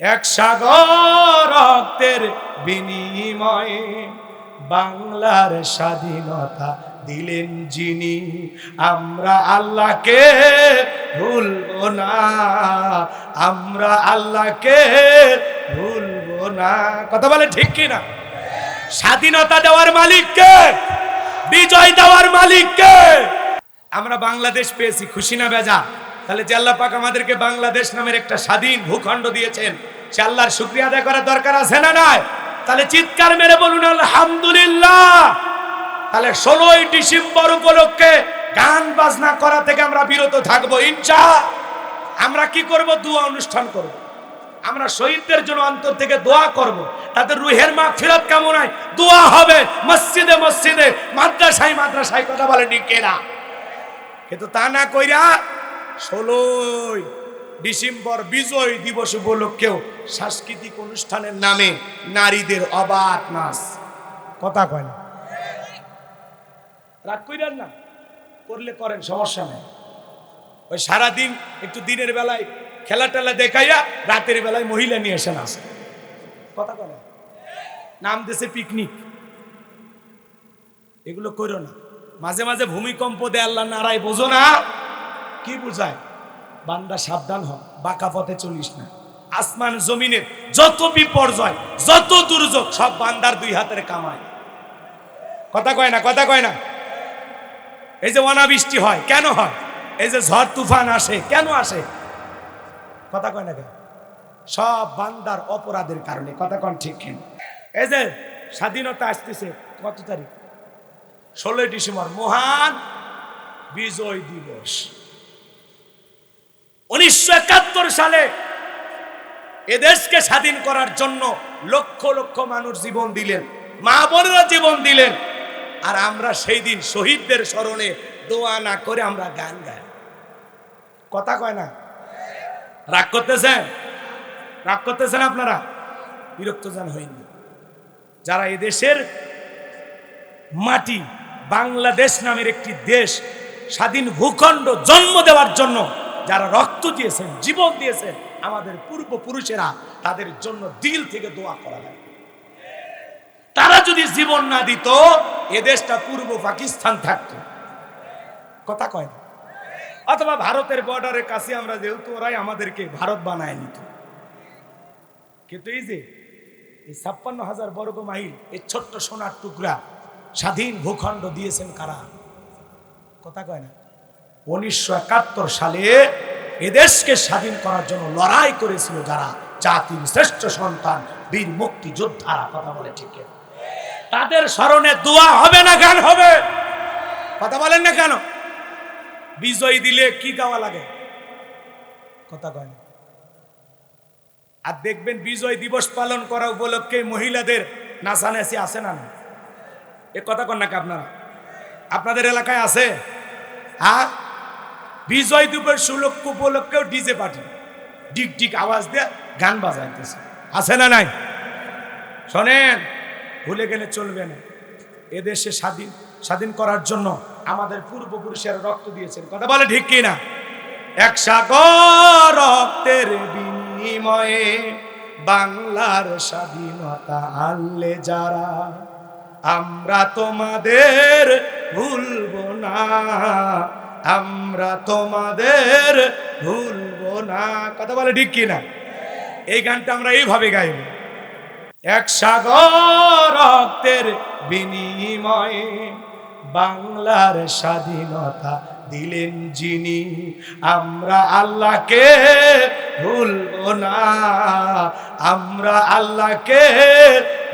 এক সাগর রক্তের বিনিময়ে বাংলার স্বাধীনতা দিলেন যিনি। আমরা আল্লাহকে ভুলব না, আমরা আল্লাহকে ভুলব না। কথা বলে ঠিক কি না স্বাধীনতা দেওয়ার মালিককে বিজয় দেওয়ার মালিককে আমরা বাংলাদেশ পেয়েছি, খুশি না বেজা? তাহলে যে আল্লাহ পাক আমাদেরকে বাংলাদেশ নামের একটা স্বাধীন ভূখণ্ড দিয়েছেন, সে আল্লাহর শুক্রিয়া আদায় করার দরকার আছে না নাই? তাহলে চিৎকার মেরে বলুন, আলহামদুলিল্লাহ। তাহলে ষোলোই ডিসেম্বর উপলক্ষে গান বাজনা করা থেকে আমরা বিরত থাকব, ইনশা। আমরা কি করব? দোয়া অনুষ্ঠান করব। আমরা শহীদদের জন্য অন্তর থেকে দোয়া করব। তাদের রুহের মা ফিরত হয় দোয়া হবে। মসজিদে মসজিদে, মাদ্রাসায় মাদ্রাসায় কথা বলে নিকেরা কিন্তু তা না কইরা ষোলোই ডিসেম্বর বিজয় দিবস উপলক্ষেও সাংস্কৃতিক অনুষ্ঠানের নামে নারীদের অবাধ নাচ। কথা কয় না। রাগ কইরেন না। করলে করেন, সমস্যা নেই। ওই সারাদিন একটু দিনের বেলায় খেলা টেলা দেখাইয়া রাতের বেলায় মহিলা নিয়ে এসে নাচে। কথা বলে নাম দেশে পিকনিক। এগুলো করো না। মাঝে মাঝে ভূমিকম্প দে আল্লাহ নারায় বোঝো না। কি বুঝায়? বান্দা সাবধান হ, বাঁকা পথে চলিস না। আসমান, জমিনের যত বিপর্যয়, যত দুর্যোগ, সব বান্দার দুই হাতের কামায় কথা কয় না, কথা কয় না। এই যে অনাবৃষ্টি হয়, কেন হয়? এই যে ঝড়, তুফান আসে, কেন আসে? কথা কয় না কেন? সব বান্দার অপরাধের কারণে, কথা কন ঠিক কেন? এই যে স্বাধীনতা আসতেছে, কত তারিখ? ষোলোই ডিসেম্বর, মহান বিজয় দিবস। উনিশশো একাত্তর সালে এদেশকে স্বাধীন করার জন্য লক্ষ লক্ষ মানুষ জীবন দিলেন, মা বোনেরা জীবন দিলেন, আর আমরা সেই দিন শহীদদের স্মরণে দোয়া না করে আমরা গান গাই। কথা কয় না? রাগ করতেছেন? রাগ করতেছেন আপনারা? বিরক্ত যান হয়নি যারা এদেশের মাটি বাংলাদেশ নামের একটি দেশ স্বাধীন ভূখণ্ড জন্ম দেওয়ার জন্য যারা রক্ত দিয়েছেন, জীবন দিয়েছেন, আমাদের পূর্বপুরুষেরা তাদের জন্য দিল থেকে দোয়া করা লাগে। তারা যদি জীবন না দিত, এ দেশটা পূর্ব পাকিস্তান থাকতো। কথা কয় না? অথবা ভারতের বর্ডারের কাছে আমরা যেহেতু, ওরাই আমাদেরকে ভারত বানায় নিত। কিন্তু এই যে, এই ছাপ্পান্ন হাজার বর্গ মাইল, এই ছোট্ট সোনার টুকরা, স্বাধীন ভূখণ্ড দিয়েছেন কারা? কথা কয় না? উনিশশো একাত্তর সালে এদেশকে স্বাধীন করার জন্য লড়াই করেছিল যারা জাতির শ্রেষ্ঠ সন্তান, বীর মুক্তি যোদ্ধারা কথা বলে ঠিক তাদের স্মরণে দোয়া হবে না গান হবে? কথা বলেন না কেন? বিজয় দিলে কি গাওয়া লাগে? কথা কয় না। আর দেখবেন বিজয় দিবস পালন করা উপলক্ষে মহিলাদের নাচানাচি আছে না এ কথা কন নাকি আপনারা? আপনাদের এলাকায় আছে? হ্যাঁ? বিজয় দিবস সুলক্ষ উপলক্ষেও ডিজে পার্টি। ডিক ডিক আওয়াজ দিয়ে গান বাজাইতেছে। আছে না নাই? শোনেন, ভুলে গেলে চলবে না। এদেশে স্বাধীন স্বাধীন করার জন্য আমাদের পূর্বপুরুষের রক্ত দিয়েছেন। কথা বলে ঠিক কিনা? এক সাগর রক্তের বিনিময়ে বাংলার স্বাধীনতা আনলে যারা, আমরা তোমাদের ভুলব না। আমরা তোমাদের ভুলবো না। কথা বলে ঠিক কিনা? এই গানটা আমরা এইভাবে গাইব। এক সাগর রক্তের বিনিময়ে বাংলার স্বাধীনতা দিলেন যিনি। আমরা আল্লাহকে ভুলবো না। আমরা আল্লাহকে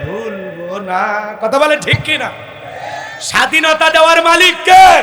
ভুলবো না। কথা বলে ঠিক কিনা? স্বাধীনতা দেওয়ার মালিককে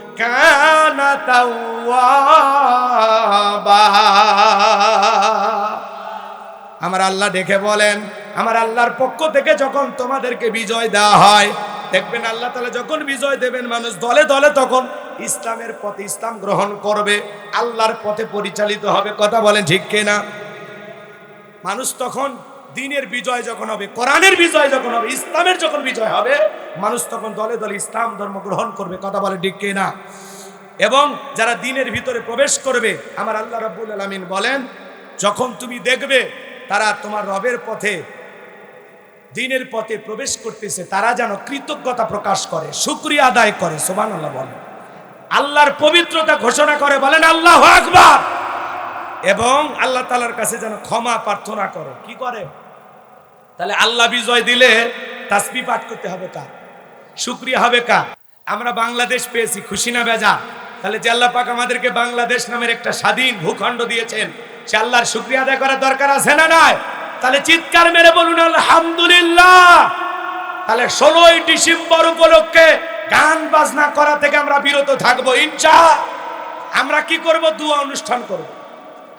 كان توابا আমার আল্লাহ ডেকে বলেন আমার আল্লাহর পক্ষ থেকে যখন তোমাদেরকে বিজয় দেওয়া হয় দেখবেন আল্লাহ তালা যখন বিজয় দেবেন মানুষ দলে দলে তখন ইসলামের পথে ইসলাম গ্রহণ করবে আল্লাহর পথে পরিচালিত হবে কথা বলেন ঠিক কিনা মানুষ তখন দিনের বিজয় যখন হবে, কোরআনের বিজয় যখন হবে, ইসলামের যখন বিজয় হবে, মানুষ তখন দলে দলে ইসলাম ধর্ম গ্রহণ করবে। কথা বলে ঠিক না? এবং যারা দিনের ভিতরে প্রবেশ করবে, আমার আল্লাহ রাব্বুল আলামিন বলেন, যখন তুমি দেখবে তারা তোমার রবের পথে, দিনের পথে প্রবেশ করতেছে, তারা যেন কৃতজ্ঞতা প্রকাশ করে, শুক্রিয়া আদায় করে সোমান আল্লাহ বলেন। আল্লাহর পবিত্রতা ঘোষণা করে, বলেন, আল্লাহ আকবার! এবং আল্লাহ তালার কাছে যেন ক্ষমা প্রার্থনা করে। কি করে? তাহলে আল্লাহ বিজয় দিলে তাসবি পাঠ করতে হবে কা শুক্রিয়া হবে কা আমরা বাংলাদেশ পেয়েছি, খুশি না বেজা তাহলে যে আল্লাহ পাক আমাদেরকে বাংলাদেশ নামের একটা স্বাধীন ভূখণ্ড দিয়েছেন, সে আল্লাহর শুক্রিয়া আদায় করার দরকার আছে না নাই? তাহলে চিৎকার মেরে বলুন, আলহামদুলিল্লাহ! তাহলে ষোলোই ডিসেম্বর উপলক্ষে গান বাজনা করা থেকে আমরা বিরত থাকব, ইনশা আমরা কি করব? দোয়া অনুষ্ঠান করব।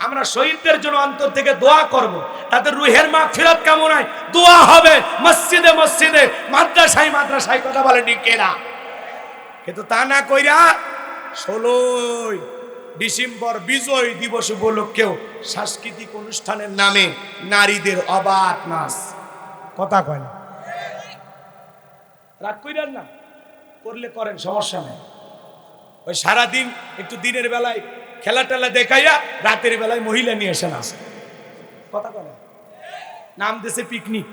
আমরা শহীদদের জন্য অন্তর থেকে দোয়া করব। তাদের রুহের মা ফিরত হয় দোয়া হবে। মসজিদে মসজিদে, মাদ্রাসায় মাদ্রাসায় কথা বলে নিকেরা কিন্তু তা না কইরা ষোলোই ডিসেম্বর বিজয় দিবস উপলক্ষেও সাংস্কৃতিক অনুষ্ঠানের নামে নারীদের অবাক নাচ। কথা কয় না। রাগ কইরেন না। করলে করেন, সমস্যা নেই। ওই সারাদিন একটু দিনের বেলায় খেলা টেলা দেখাইয়া রাতের বেলায় মহিলা নিয়ে এসে নাচে। কথা বলে নাম দেশে পিকনিক।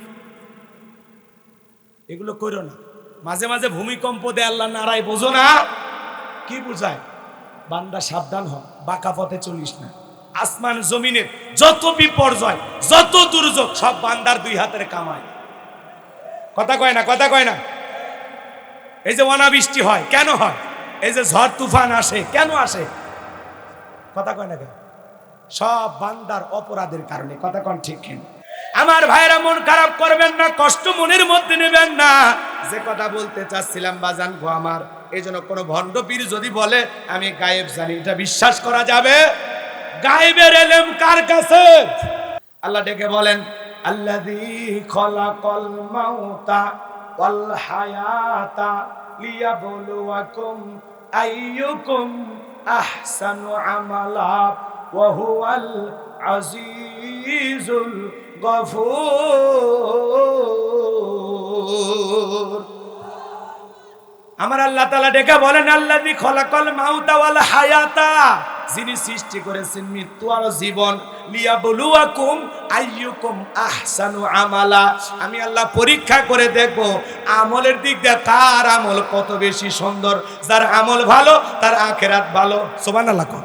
এগুলো করো না। মাঝে মাঝে ভূমিকম্প দে আল্লাহ নারায় বোঝো না। কি বুঝায়? বান্দা সাবধান হ, বাঁকা পথে চলিস না। আসমান জমিনের যত বিপর্যয়, যত দুর্যোগ, সব বান্দার দুই হাতের কামায় কথা কয় না, কথা কয় না? এই যে অনাবৃষ্টি হয়, কেন হয়? এই যে ঝড় তুফান আসে, কেন আসে? কথা কয় না কেন? সব বান্দার অপরাধের কারণে, কথা কন ঠিক কিনা? আমার ভাইরা মন খারাপ করবেন না, কষ্ট মনের মধ্যে নেবেন না। যে কথা বলতে চাচ্ছিলাম বাজান গো আমার, এই জন্য কোনো ভণ্ড পীর যদি বলে, আমি গায়েব জানি, এটা বিশ্বাস করা যাবে? গায়েবের এলেম কার কাছে? আল্লাহ ডেকে বলেন, আল্লাযী খলাকাল মাউতা ওয়াল হায়াতা লিয়াবলুয়াকুম আইয়ুকুম আহসানু আমালা ওয়া হুয়াল আজিজুল আমার আল্লাহ তালা ডেকে বলেন আল্লাহ খলাকল মাউতা হায়াতা। যিনি সৃষ্টি করেছেন মৃত্যু আর জীবন লিয়া বলুয়াকুম আইয়ুকুম আহসানু আমালা। আমি আল্লাহ পরীক্ষা করে দেখব, আমলের দিক দিয়ে তার আমল কত বেশি সুন্দর। যার আমল ভালো, তার আখেরাত ভালো। সুবহানাল্লাহ কর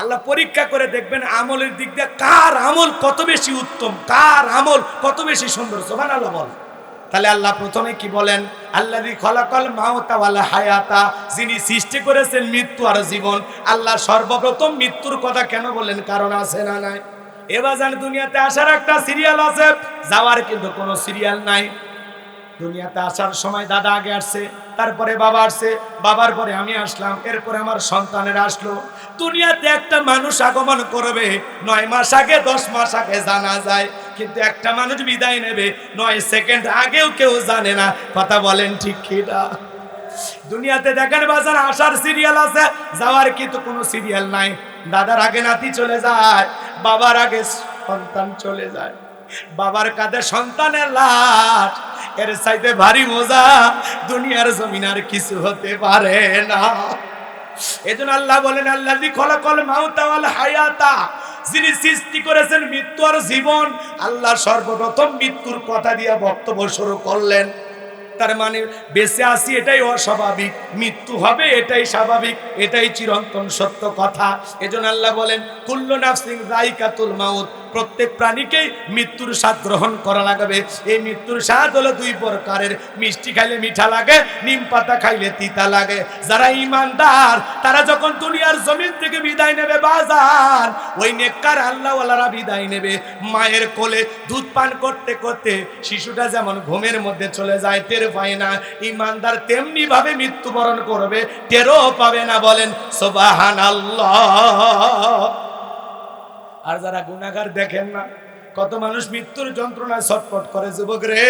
আল্লাহ পরীক্ষা করে দেখবেন আমলের দিক দিয়ে কার আমল কত বেশি উত্তম কার আমল কত বেশি সুন্দর। সোমান আল্লাহ বল। তাহলে আল্লাহ প্রথমে কি বলেন? আল্লাহ খলাকল মাওতা ওয়ালা হায়াতা। যিনি সৃষ্টি করেছেন মৃত্যু আর জীবন, আল্লাহ সর্বপ্রথম মৃত্যুর কথা কেন বলেন? কারণ আছে না নাই? এবার দুনিয়াতে আসার একটা সিরিয়াল আছে, যাওয়ার কিন্তু কোনো সিরিয়াল নাই। দুনিয়াতে আসার সময় দাদা আগে আসছে, তারপরে বাবা আসছে, বাবার পরে আমি আসলাম, এরপরে আমার সন্তানের আসলো। দুনিয়াতে একটা মানুষ আগমন করবে, নয় মাস আগে, দশ মাস আগে জানা যায় কিন্তু একটা মানুষ বিদায় নেবে। নয় সেকেন্ড আগেও কেউ জানে না। কথা বলেন ঠিক কিনা? দুনিয়াতে দেখেন বাজার, আসার সিরিয়াল আছে, যাওয়ার কিন্তু কোনো সিরিয়াল নাই। দাদার আগে নাতি চলে যায়, বাবার আগে সন্তান চলে যায়। বাবার কাঁধে সন্তানের লাশ, এর চাইতে ভারী মজা দুনিয়ার জমিন আর কিছু হতে পারে না। এজন্য আল্লাহ বলেন আল্লাহ খলাকল মাউতা ওয়াল হায়াতা। যিনি সৃষ্টি করেছেন মৃত্যু আর জীবন, আল্লাহ সর্বপ্রথম মৃত্যুর কথা দিয়া বক্তব্য শুরু করলেন। তার মানে বেঁচে আসি এটাই অস্বাভাবিক, মৃত্যু হবে এটাই স্বাভাবিক, এটাই চিরন্তন সত্য কথা। এজন্য আল্লাহ বলেন, কুল্ল নাফসিং রাইকাতুল মাউত। প্রত্যেক প্রাণীকেই মৃত্যুর স্বাদ গ্রহণ করা লাগবে। এই মৃত্যুর স্বাদ হলো দুই প্রকারের। মিষ্টি খাইলে মিঠা লাগে, নিম পাতা খাইলে তিতা লাগে। যারা ইমানদার, তারা যখন দুনিয়ার জমিন থেকে বিদায় নেবে বাজার, ওই নেককার আল্লাহওয়ালারা বিদায় নেবে। মায়ের কোলে দুধ পান করতে করতে শিশুটা যেমন ঘুমের মধ্যে চলে যায়, টের পায় না। ইমানদার তেমনি ভাবে মৃত্যুবরণ করবে, টেরও পাবে না বলেন সোবাহান আল্লাহ আর যারা গুণাগার দেখেন না, কত মানুষ মৃত্যুর যন্ত্রণায় ছটফট করে, যুবক রে,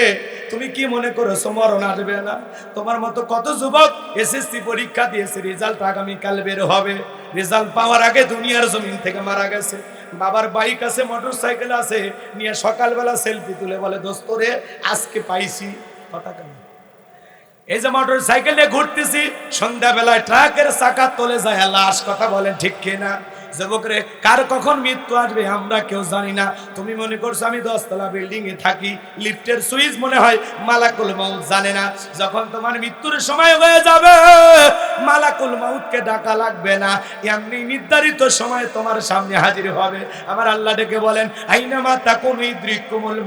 তুমি কি মনে করেছ মরণ আসবে না? তোমার মতো কত যুবক এসএসসি পরীক্ষা দিয়েছে, রেজাল্ট আগামীকাল বের হবে। রেজাল্ট পাওয়ার আগে দুনিয়ার জমিন থেকে মারা গেছে। বাবার বাইক আছে মোটর সাইকেল আছে, নিয়ে সকালবেলা সেলফি তুলে বলে, দোস্ত রে, আজকে পাইছি। কথা এই যে মোটর সাইকেল ঘুরতেছি, সন্ধ্যাবেলায় ট্রাকের চাকা তোলে যায়, লাশ কথা বলেন ঠিক কিনা? কার কখন মৃত্যু আসবে আমরা কেউ জানি না। তুমি মনে করছ আমি দশতলা বিল্ডিং এ থাকি, লিফটের সুইচ মনে হয় মালাকুল মাউত জানে না। যখন তোমার মৃত্যুর সময় হয়ে যাবে, মালাকুল মাউতকে ডাকা লাগবে না। এমনি নির্ধারিত সময় তোমার সামনে হাজির হবে। আমার আল্লাহ ডেকে বলেন তাকুন ইদ্রিকুমুল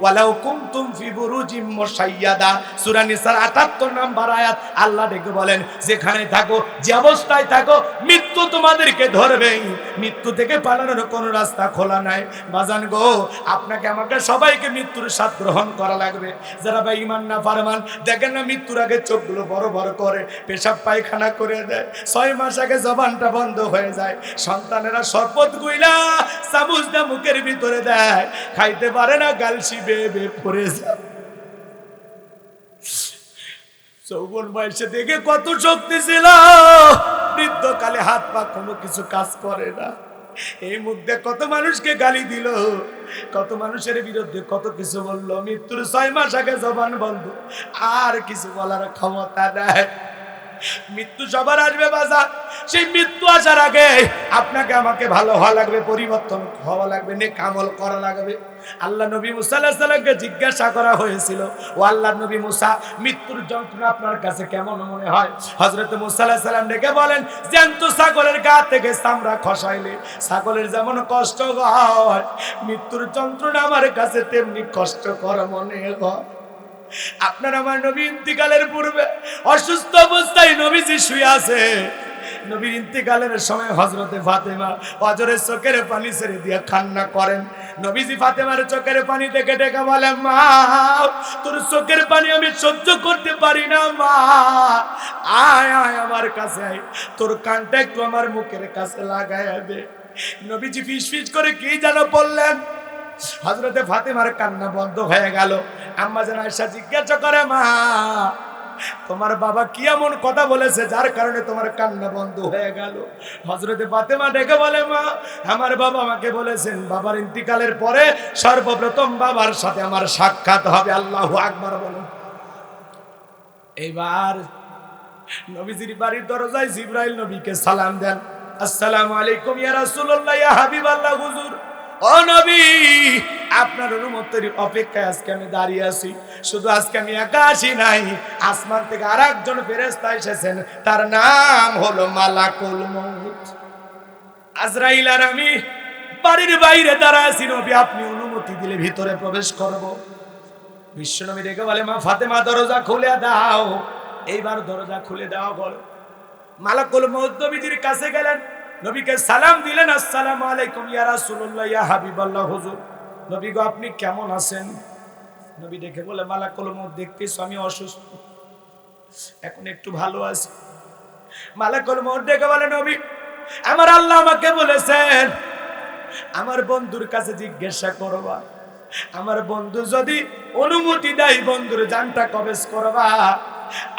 ওয়ালাউ কুনতুম ফি বুরুজিম মুশাইয়াদা। সূরা নিসার 78 নাম্বার আয়াত আল্লাহ ডেকে বলেন, যেখানে থাকো, যে অবস্থায় থাকো, মৃত্যু তোমাদেরকে ধরবেই মৃত্যু থেকে পালানোর কোনো রাস্তা খোলা নাই। বাজান গো, আপনাকে, আমাকে সবাইকে মৃত্যুর স্বাদ গ্রহণ করা লাগবে। যারা ভাই ইমান না ফারমান, দেখেন না মৃত্যুর আগে চোখগুলো বড় বড় করে, পেশাব পায়খানা করে দেয়। ছয় মাস আগে জবানটা বন্ধ হয়ে যায়। সন্তানেরা শরবত গুইলা চামচটা মুখের ভিতরে দেয়। খাইতে পারে না গালসি বেয়ে বেয়ে পড়ে যায়। চৌবন বয়সে দেখে কত শক্তি ছিল। বৃদ্ধকালে হাত পা কোনো কিছু কাজ করে না। এই মধ্যে কত মানুষকে গালি দিল। কত মানুষের বিরুদ্ধে কত কিছু বলল। মৃত্যুর ছয় মাস আগে জবান বন্ধ। আর কিছু বলার ক্ষমতা নেয় মৃত্যু সবার আসবে বাজার, সেই মৃত্যু আসার আগে আপনাকে আমাকে ভালো হওয়া লাগবে, পরিবর্তন হওয়া লাগবে নে কামল করা লাগবে। আল্লাহ নবী মুসা জিজ্ঞাসা করা হয়েছিল, ও আল্লাহ নবী মুসা, মৃত্যুর যন্ত্রণা আপনার কাছে কেমন মনে হয়? হজরত মুসা আল্লাহ সাল্লাম ডেকে বলেন, জ্যান্ত ছাগলের গা থেকে চামড়া খসাইলে, ছাগলের যেমন কষ্ট হয়, মৃত্যুর যন্ত্রণা আমার কাছে তেমনি কষ্টকর মনে হয়। আপনার আমার নবী ইন্তিকালের পূর্বে অসুস্থ অবস্থায় নবীজি শুয়ে আছে। নবীর ইন্তিকালের সময় হজরতে ফাতেমা হজরের চোখের পানি ছেড়ে দিয়ে কান্না করেন। নবীজি ফাতেমার চোখের পানি দেখে ডেকে বলে মা, তোর চোখের পানি আমি সহ্য করতে পারি না, মা। আয় আয় আমার কাছে আয়। তোর কানটা একটু আমার মুখের কাছে লাগায় দে। নবীজি ফিস ফিস করে কি যেন বললেন হজরতে ফাতেমার কান্না বন্ধ হয়ে গেল। আম্মা যেন আয়সা জিজ্ঞাসা করে, মা, তোমার বাবা কি এমন কথা বলেছে যার কারণে তোমার কান্না বন্ধ হয়ে গেল? হজরতে ফাতেমা ডেকে বলে, মা, আমার বাবা আমাকে বলেছেন, বাবার ইন্তিকালের পরে সর্বপ্রথম বাবার সাথে আমার সাক্ষাৎ হবে। আল্লাহ আকবার বলো এইবার নবীজির বাড়ির দরজায় জিব্রাইল নবীকে সালাম দেন। আসসালামু আলাইকুম ইয়া রাসূলুল্লাহ, ইয়া হাবিবাল্লাহ, হুজুর। ও নবী, আপনার অনুমতির অপেক্ষায় আজকে আমি দাঁড়িয়ে আছি। শুধু আজকে আমি একা নাই, আসমান থেকে এসেছেন। তার নাম হলো আজরাইল আর আমি বাড়ির বাইরে আছি নবী, আপনি অনুমতি দিলে ভিতরে প্রবেশ করব। বিশ্বনবী রেখে বলে, মা ফাতেমা, দরজা খুলে দাও। এইবার দরজা খুলে দাও বলো মালাকুল নবীজির কাছে গেলেন। নবীকে সালাম দিলেন, আসসালাম আলাইকুম, ইয়া রাসূলুল্লাহ, ইয়া হাবিবাল্লাহ, হুজুর। নবী গো, আপনি কেমন আছেন? নবী দেখে বলে, মালাকুল মউত, দেখতেছ, আমি অসুস্থ। এখন একটু ভালো আছি। মালাকুল মউত দেখে বলে, নবী, আমার আল্লাহ আমাকে বলেছেন, আমার বন্ধুর কাছে জিজ্ঞাসা করবা। আমার বন্ধু যদি অনুমতি দেয়, বন্ধুর জানটা কবেজ করবা।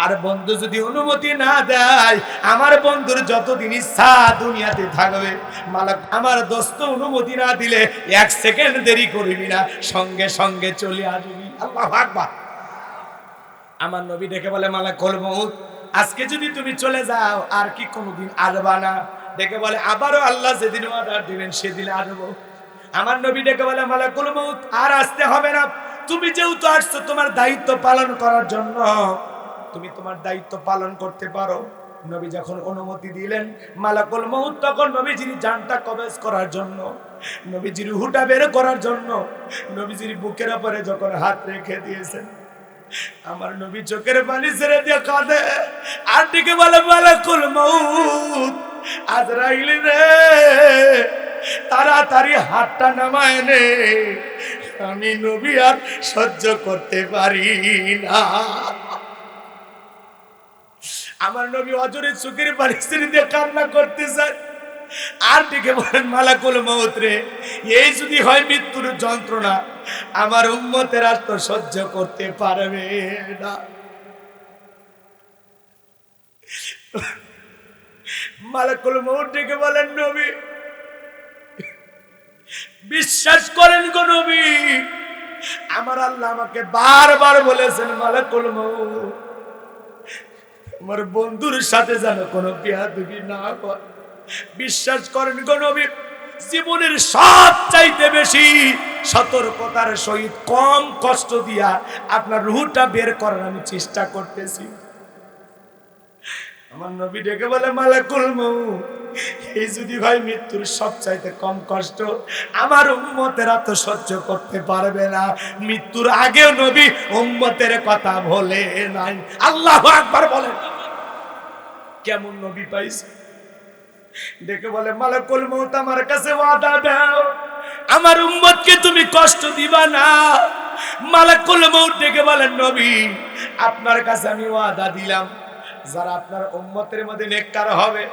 আর বন্ধু যদি অনুমতি না দেয়, আমার বন্ধুর যতদিন ইচ্ছা দুনিয়াতে থাকবে। মালাক, আমার দোস্ত অনুমতি না দিলে এক সেকেন্ড দেরি করবি না, সঙ্গে সঙ্গে চলে আসবি। আল্লাহ আকবার। আমার নবী ডেকে বলে মালা কলমউত আজকে যদি তুমি চলে যাও, আর কি কোনোদিন আসবা না? ডেকে বলে, আবারও আল্লাহ যেদিন অর্ডার দিবেন, সেদিন আসব। আমার নবী ডেকে বলে মালা কলমউত আর আসতে হবে না। তুমি যেহেতু আসছো, তোমার দায়িত্ব পালন করার জন্য। তুমি তোমার দায়িত্ব পালন করতে পারো। নবী যখন অনুমতি দিলেন, মালাকুল মউত তখন নবীজির জানটা কবেজ করার জন্য, নবীজির হুটা বের করার জন্য, নবীজির বুকের উপরে যখন হাত রেখে দিয়েছেন, আমার নবী চোখের পানি ছেড়ে দিয়ে কাঁদে। আর দিকে বলে, মালাকুল মউত, আজরাইল রে, তাড়াতাড়ি হাতটা নামায় নে। আমি নবী আর সহ্য করতে পারি না। আমার নবী অজরে চোখের পানি ছেড়ে দিয়ে কান্না করতে চায় আর ডেকে বলেন, মালাকুল মৌত রে, এই যদি হয় মৃত্যুর যন্ত্রণা, আমার উম্মতেরা তো সহ্য করতে পারবে না। মালাকুল মৌত ডেকে বলেন, নবী, বিশ্বাস করেন গো নবী, আমার আল্লাহ আমাকে বারবার বলেছেন, মালাকুল মৌত আমার বন্ধুর সাথে যেন কোনো বিয়াদবি না কর বিশ্বাস করেন নবী, জীবনের সব চাইতে বেশি সতর্কতার সহিত কম কষ্ট দিয়া আপনার রুহটা বের করার আমি চেষ্টা করতেছি। আমার নবী ডেকে বলে, মালাকুল মৌ এই যদি ভাই মৃত্যুর সব চাইতে কম কষ্ট, আমার উম্মতেরা তো সহ্য করতে পারবে না। মৃত্যুর আগেও নবী উম্মতের কথা বলে নাই। আল্লাহ একবার বলেন। কেমন নবী পাইছে? ডেকে বলে, মালাকুল মৌত আমার কাছে ওয়াদা দাও। আমার উম্মতকে তুমি কষ্ট দিবা না। মালাকুল মৌত ডেকে বলেন নবী, আপনার কাছে আমি ওয়াদা দিলাম। যারা আপনার উম্মতের মধ্যে নেককার হবে,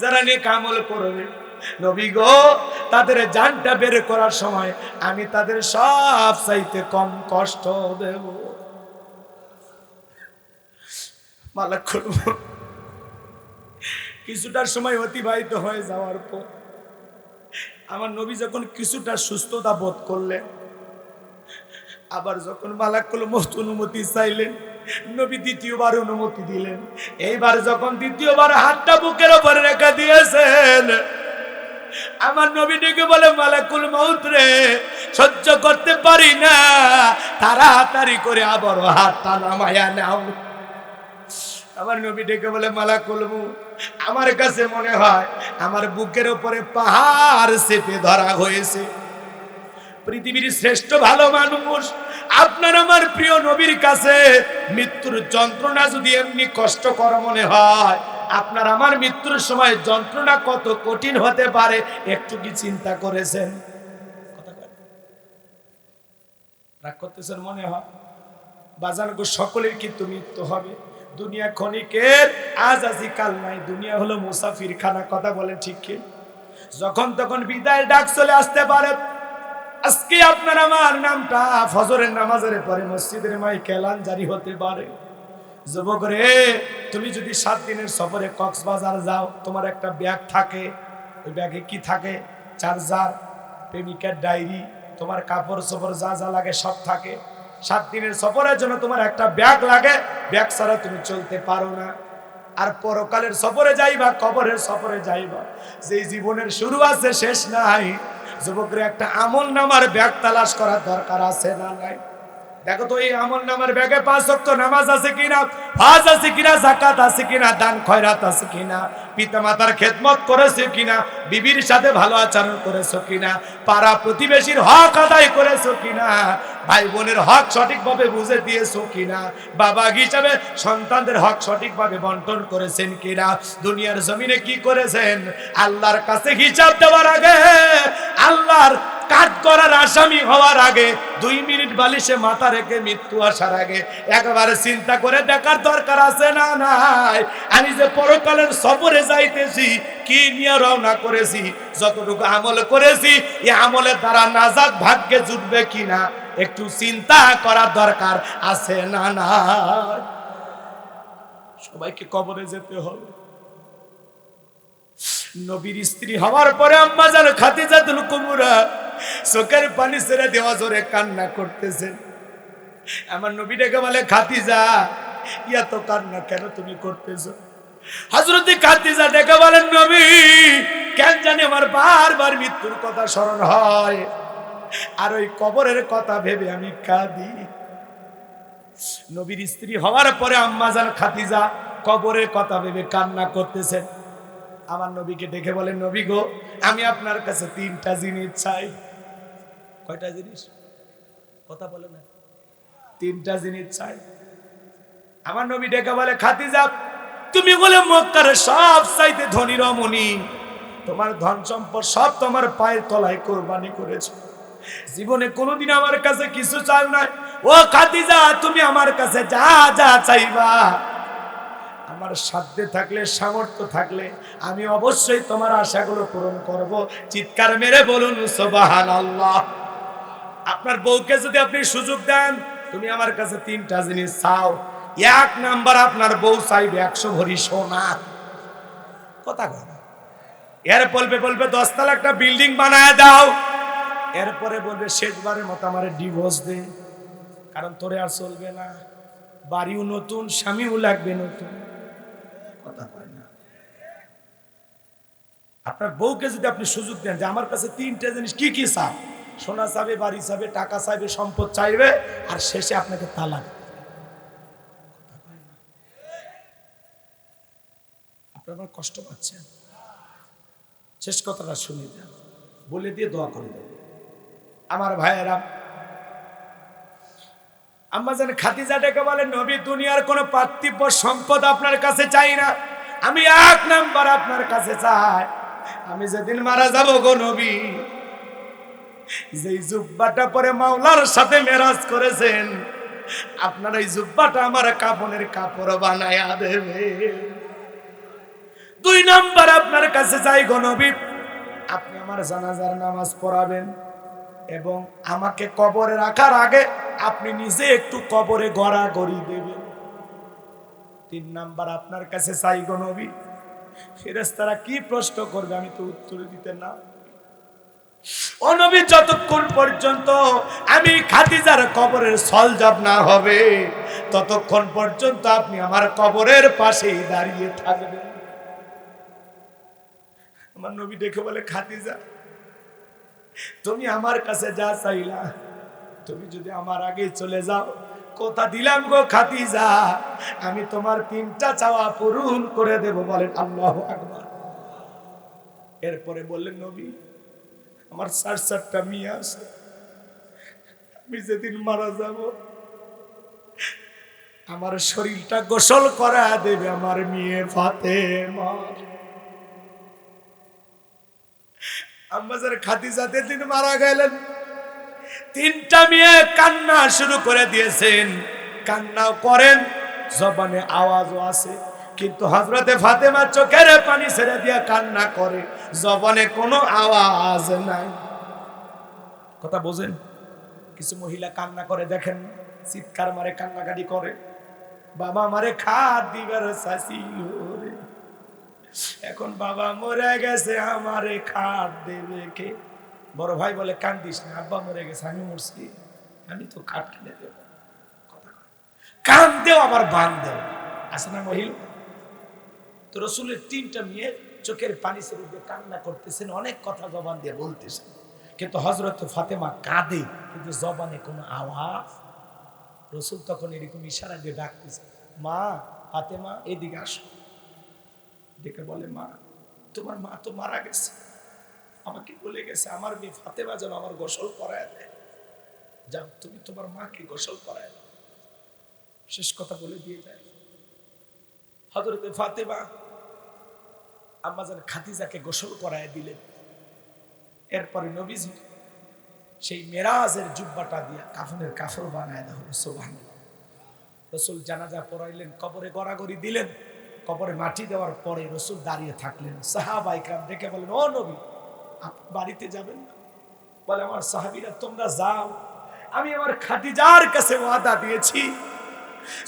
যারা নেক আমল করবে, নবী গো, তাদের জানটা বের করার সময় আমি তাদের সব চাইতে কম কষ্ট দেব। মালাকুল মৌত কিছুটার সময় অতিবাহিত হয়ে যাওয়ার পর আমার নবী যখন কিছুটা সুস্থতা বোধ করলেন, আবার যখন মালাকুল মস্ত অনুমতি চাইলেন, নবী দ্বিতীয়বার অনুমতি দিলেন। এইবার যখন দ্বিতীয়বার হাতটা বুকের উপরে রেখে দিয়েছেন, আমার নবী ডেকে বলে, মালাকুল মৌত রে, সহ্য করতে পারি না। তাড়াতাড়ি করে আবার হাতটা নামায়া নাও। আমার নবী ডেকে বলে মালা কলবু আমার কাছে মনে হয় আমার বুকের উপরে পাহাড় চেপে ধরা হয়েছে। পৃথিবীর শ্রেষ্ঠ ভালো মানুষ, আপনার আমার প্রিয় নবীর কাছে মৃত্যুর যন্ত্রণা যদি এমনি কষ্টকর মনে হয়, আপনার আমার মৃত্যুর সময় যন্ত্রণা কত কঠিন হতে পারে একটু কি চিন্তা করেছেন? রাগ করতেছেন মনে হয়? বাজানগো সকলের কিন্তু মৃত্যু হবে? দুনিয়া ক্ষণিকের আজ আজি কাল নাই। দুনিয়া হলো মুসাফির খানা কথা বলে ঠিক কি? যখন তখন বিদায় ডাক চলে আসতে পারে। আজকে আপনার আমার নামটা ফজরের নামাজের পরে মসজিদের মাই কেলান জারি হতে পারে। যুবক রে, তুমি যদি সাত দিনের সফরে কক্সবাজার যাও, তোমার একটা ব্যাগ থাকে। ওই ব্যাগে কি থাকে? চার্জার, প্রেমিকার ডায়েরি, তোমার কাপড় চোপড় যা যা লাগে সব থাকে। সাত দিনের সফরের জন্য তোমার একটা ব্যাগ লাগে, ব্যাগ ছাড়া তুমি চলতে পারো না। আর পরকালের সফরে যাইবা, কবরের সফরে যাইবা। যেই জীবনের শুরু আছে, শেষ নাই। যুবকরা, একটা আমল নামার ব্যাগ তালাশ করার দরকার আছে না নাই? দেখো তো, এই আমল নামার ব্যাগে পাঁচ ওয়াক্ত নামাজ আছে কিনা, হজ আছে কিনা জাকাত আছে কিনা, দান খয়রাত আছে কিনা পিতা মাতার খেদমত করেছে কিনা, বিবির সাথে ভালো আচরণ করেছ কিনা, পাড়া প্রতিবেশীর হক আদায় করেছ কিনা ভাই বোনের হক সঠিকভাবে বুঝে দিয়েছ কিনা? বাবা হিসাবে সন্তানদের হক সঠিকভাবে বন্টন করেছেন কিনা? দুনিয়ার জমিনে কি করেছেন? আল্লাহর কাছে হিসাব দেওয়ার আগে, আল্লাহর কাজ করার আসামি হওয়ার আগে, দুই মিনিট বালিশে মাথা রেখে মৃত্যু আসার আগে, একবারে চিন্তা করে দেখার দরকার আছে না নাই? আমি যে পরকালের সফরে যাইতেছি, কি নিয়ে রওনা করেছি, যতটুকু আমল করেছি এই আমলের দ্বারা নাজাদ ভাগ্যে জুটবে কিনা? একটু চিন্তা করার দরকার আছে না না সবাইকে কবরে যেতে হবে। নবীর স্ত্রী হওয়ার পরে আম্মা যেন খাতিজাতুল কুমুরা চোখের পানি ছেড়ে দেওয়া জোরে কান্না করতেছেন। আমার নবী ডেকে বলে খাতিজা ইয়া তো কান্না কেন তুমি করতেছো? হজরতি খাতিজা ডেকে বলেন, নবী, কেন জানি আমার বারবার মৃত্যুর কথা স্মরণ হয়? আর ওই কবরের কথা ভেবে আমি কাঁদি। নবীর স্ত্রী হওয়ার পরে আম্মা জান খাতিজা কবরের কথা ভেবে কান্না করতেছেন। আমার নবীকে দেখে বলেন নবী গো, আমি আপনার কাছে তিনটা জিনিস চাই। কয়টা জিনিস? কথা বলে না। তিনটা জিনিস চাই। আমার নবী ডেকে বলে খাতিজা তুমি বলে মক্কার সব চাইতে ধনী রমণী। তোমার ধন সম্পদ সব তোমার পায়ের তলায় কোরবানি করেছ। জীবনে কোনোদিন আমার কাছে কিছু চাও না ও খাতিজা তুমি আমার কাছে যা যা চাইবা। আমার সাধ্যে থাকলে, সামর্থ্য থাকলে আমি অবশ্যই তোমার আশাগুলো পূরণ করব। চিৎকার মেরে বলুন সোবাহান আল্লাহ আপনার বউকে যদি আপনি সুযোগ দেন, তুমি আমার কাছে তিনটা জিনিস চাও। এক নাম্বার, আপনার বউ চাইবে একশো ভরি সোনা। কথা কথা এর বলবে বলবে দশতলা একটা বিল্ডিং বানায় দাও। এরপরে বলবে শেষবারের মতো আমার ডিভোর্স দে। কারণ তোরে আর চলবে না। বাড়িও নতুন, স্বামীও লাগবে নতুন। কথা কয় না। আপনার বউকে যদি আপনি সুযোগ দেন যে, আমার কাছে তিনটে জিনিস, কি কি চাও সোনা চাবে বাড়ি চাবে টাকা চাইবে, সম্পদ চাইবে, আর শেষে আপনাকে তালাক। আপনারা কষ্ট পাচ্ছেন। শেষ কথাটা শুনে যান। বলে দিয়ে দোয়া করে দেন আমার ভাইয়েরা, আম্মা জান খাদিজা ডেকে বলে, নবী, দুনিয়ার কোনো পার্থিব সম্পদ আপনার কাছে চাই না। আমি এক নাম্বার আপনার কাছে চাই। আমি যেদিন মারা যাব গো নবী, যেই জুব্বাটা পরে মাওলার সাথে মেরাজ করেছেন, আপনার এই জুব্বাটা আমার কাপনের কাপড় বানায়া দেবে। দুই নাম্বার আপনার কাছে যাই গো নবী, আপনি আমার জানাজার নামাজ পড়াবেন। এবং আমাকে কবরে রাখার আগে আপনি নিজে একটু কবরে গড়া গড়াগড়ি দেবেন। তিন নাম্বার, আপনার কাছে চাই নবী। ফেরেশতারা কি প্রশ্ন করবে আমি তো উত্তর দিতে না। ও নবী, যতক্ষণ পর্যন্ত আমি খাদিজার কবরের সলজাব না হবে, ততক্ষণ পর্যন্ত আপনি আমার কবরের পাশেই দাঁড়িয়ে থাকবেন। আমার নবী দেখে বলে, খাদিজা তুমি আমার কাছে যা চাইলা, তুমি যদি আমার আগে চলে যাও, কথা দিলাম গো খাদিজা, আমি তোমার তিনটা চাওয়া পূরণ করে দেব বলেন আল্লাহ আকবার। এরপরে বললেন, নবী, আমার চার চারটা মেয়ে আছে, আমি যেদিন মারা যাব, আমার শরীরটা গোসল করা দেবে আমার মেয়ে ফাতে আম্মাজার খাদিজা দিন মারা গেলেন, তিনটা মেয়ে কান্না শুরু করে দিয়েছেন। কান্নাও করেন, জবানে আওয়াজও আছে, কিন্তু হজরতে ফাতেমা চোখের পানি ছেড়ে দিয়া কান্না করে, জবানে কোনো আওয়াজ নাই। কথা বোঝেন? কিছু মহিলা কান্না করে, দেখেন, চিৎকার মারে, কান্নাকাটি করে। বাবা মারে খাট দিবার রে এখন বাবা মরে গেছে, আমারে খাট দেবে কে? বড় ভাই বলে, কান্দিস না, আব্বা মরে গেছে, আমি মরছি। আমি তো খাট কিনে দেব। কান দেও, আবার বান দেও। আছে না মহিলা? তো রসুলের তিনটা মেয়ে চোখের পানি ছেড়ে দিয়ে কান্না করতেছেন, অনেক কথা জবান দিয়ে বলতেছেন। কিন্তু হজরত ফাতেমা কাঁদে, কিন্তু জবানে কোনো আওয়াজ। রসুল তখন এরকম ইশারা দিয়ে ডাকতেছে, মা, ফাতেমা, এদিকে আসো। ডেকে বলে, মা, তোমার মা তো মারা গেছে। আমাকে বলে গেছে। আমার মেয়ে ফাতেমা যেন আমার গোসল করায় দেয়। যাও, তুমি তোমার মাকে গোসল করায় শেষ কথা বলে দিয়ে যায়। হজরতে ফাতেমা আম্মাজান খাতিজাকে গোসল করায় দিলেন। এরপরে নবীজি সেই মেরাজের জুব্বাটা দিয়ে কাফনের কাফর বানায় দেওয়া হলো সোভান রসুল জানাজা পড়াইলেন, কবরে গড়াগড়ি দিলেন। কবরে মাটি দেওয়ার পরে রসুল দাঁড়িয়ে থাকলেন। সাহাবাইকরাম ডেকে বলেন ও নবী আপনি বাড়িতে যাবেন না? বলে, আমার সাহাবিরা, তোমরা যাও। আমি আমার খাদিজার কাছে ওয়াদা দিয়েছি,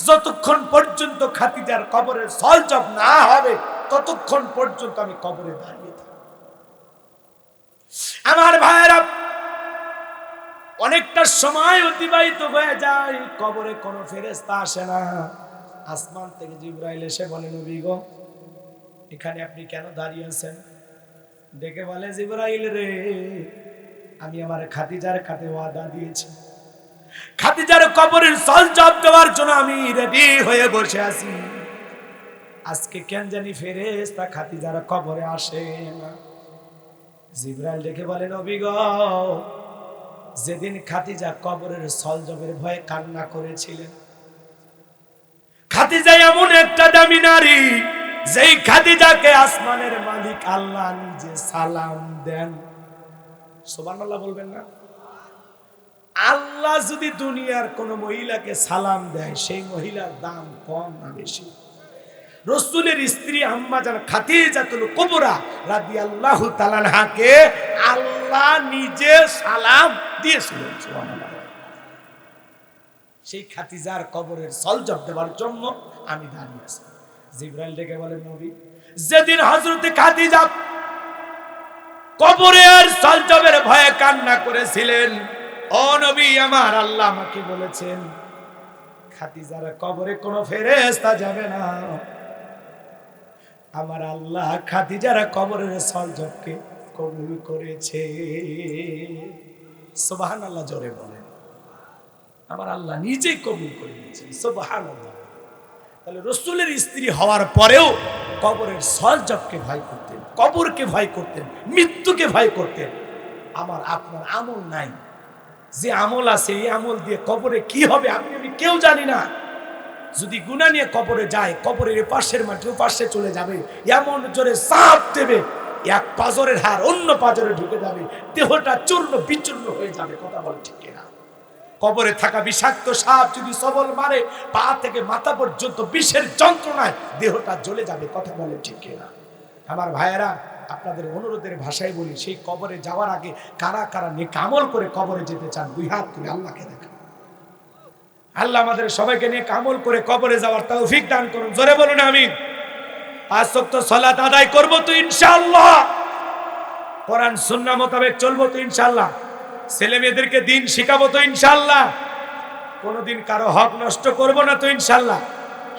যতক্ষণ পর্যন্ত খাদিজার কবরের সলজব না হবে, ততক্ষণ পর্যন্ত আমি কবরে দাঁড়িয়ে থাকব। আমার ভাইয়েরা, অনেকটা সময় অতিবাহিত হয়ে যায়, কবরে কোনো ফেরেস্তা আসে না। আসমান থেকে জিব্রাইল এসে বলে, নবী গো, এখানে আপনি কেন দাঁড়িয়ে আছেন? ডেকে বলে, জিব্রাইল রে, আমি আমার খাদিজার কাছে ওয়াদা দিয়েছি। খাদিজার কবরের সল জব দেওয়ার জন্য আমি রেডি হয়ে বসে আছি। আজকে কেন জানি ফেরেস্তা খাদিজার কবরে আসে না। জিব্রাইল ডেকে বলে, নবী গো, যেদিন খাদিজা কবরের সলজবের ভয়ে কান্না করেছিলেন খাদিজা এমন একটা দামি নারী, যেই খাদিজাকে আসমানের মালিক আল্লাহ নিজে সালাম দেন। সুবহানাল্লাহ বলবেন না? আল্লাহ যদি দুনিয়ার কোন মহিলাকে সালাম দেয়, সেই মহিলার দাম কম না বেশি। রসুলের স্ত্রী আম্মা জান খাতিজাতুল কুবরা রাদিয়াল্লাহু তাআলাকে আল্লাহ নিজে সালাম দিয়েছিলেন, সুবহানাল্লাহ। সেই খাতিজার কবরের সলজব দেওয়ার জন্য আমি দাঁড়িয়ে আছি। জিব্রাইল ডেকে বলেন নবী, যেদিন হযরতে খাতিজা কবরের সলজবের ভয়ে কান্না করেছিলেন, ও নবী, আমার আল্লাহ আমাকে বলেছেন খাতিজার কবরে কোনো ফেরেশতা যাবে না। আমার আল্লাহ খাদিজার কবরের সলজবকে কবুল করেছে। সোবাহান আল্লাহ জোরে বলেন। আমার আল্লাহ নিজেই কবুল করে নিয়েছেন সোবাহান তাহলে রসুলের স্ত্রী হওয়ার পরেও কবরের সলজবকে ভয় করতেন, কবরকে ভয় করতেন, মৃত্যুকে ভয় করতেন। আমার আপনার আমল নাই। যে আমল আছে, এই আমল দিয়ে কবরে কি হবে আপনি আমি কেউ জানি না। যদি গুণা নিয়ে কবরে যায়, কবরের পাশের ও পাশে চলে যাবে, এমন জোরে সাপ দেবে, এক পাজরের হার অন্য পাজরে ঢুকে যাবে, দেহটা চূর্ণ বিচূর্ণ হয়ে যাবে, কথা বল ঠিক কবরে থাকা বিষাক্ত সাপ যদি সবল মারে, পা থেকে মাথা পর্যন্ত বিষের যন্ত্রণায় দেহটা জ্বলে যাবে, কথা বলে ঠিক না আমার ভাইয়েরা, আপনাদের অনুরোধের ভাষায় বলি, সেই কবরে যাওয়ার আগে কারা কারা নেকামল করে কবরে যেতে চান, দুই হাত তুলে আল্লাহকে দেখা আল্লাহ আমাদের সবাইকে নিয়ে কামল করে কবরে যাওয়ার তৌফিক দান করুন। জোরে বলুন আমি পাঁচ সপ্তাহ সলাত আদায় করব তো ইনশাআল্লাহ। কোরআন সুন্নাহ মোতাবেক চলবো তো ইনশাআল্লাহ। ছেলে মেয়েদেরকে দিন শিখাবো তো ইনশাআল্লাহ। কোনোদিন কারও হক নষ্ট করব না তো ইনশাল্লাহ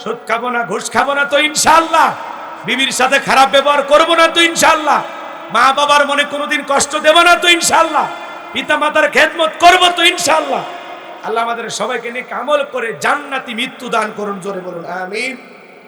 সুদ খাব না, ঘুষ খাব না তো ইনশাল্লাহ বিবির সাথে খারাপ ব্যবহার করব না তো ইনশাল্লাহ মা বাবার মনে কোনোদিন কষ্ট দেব না তো ইনশাল্লাহ পিতা মাতার খেদমত করব তো ইনশাল্লাহ আল্লাহ আমাদের সবাইকে নিয়ে কামল করে জান্নাতি মৃত্যু দান করুন, জোরে বলুন, আমিন।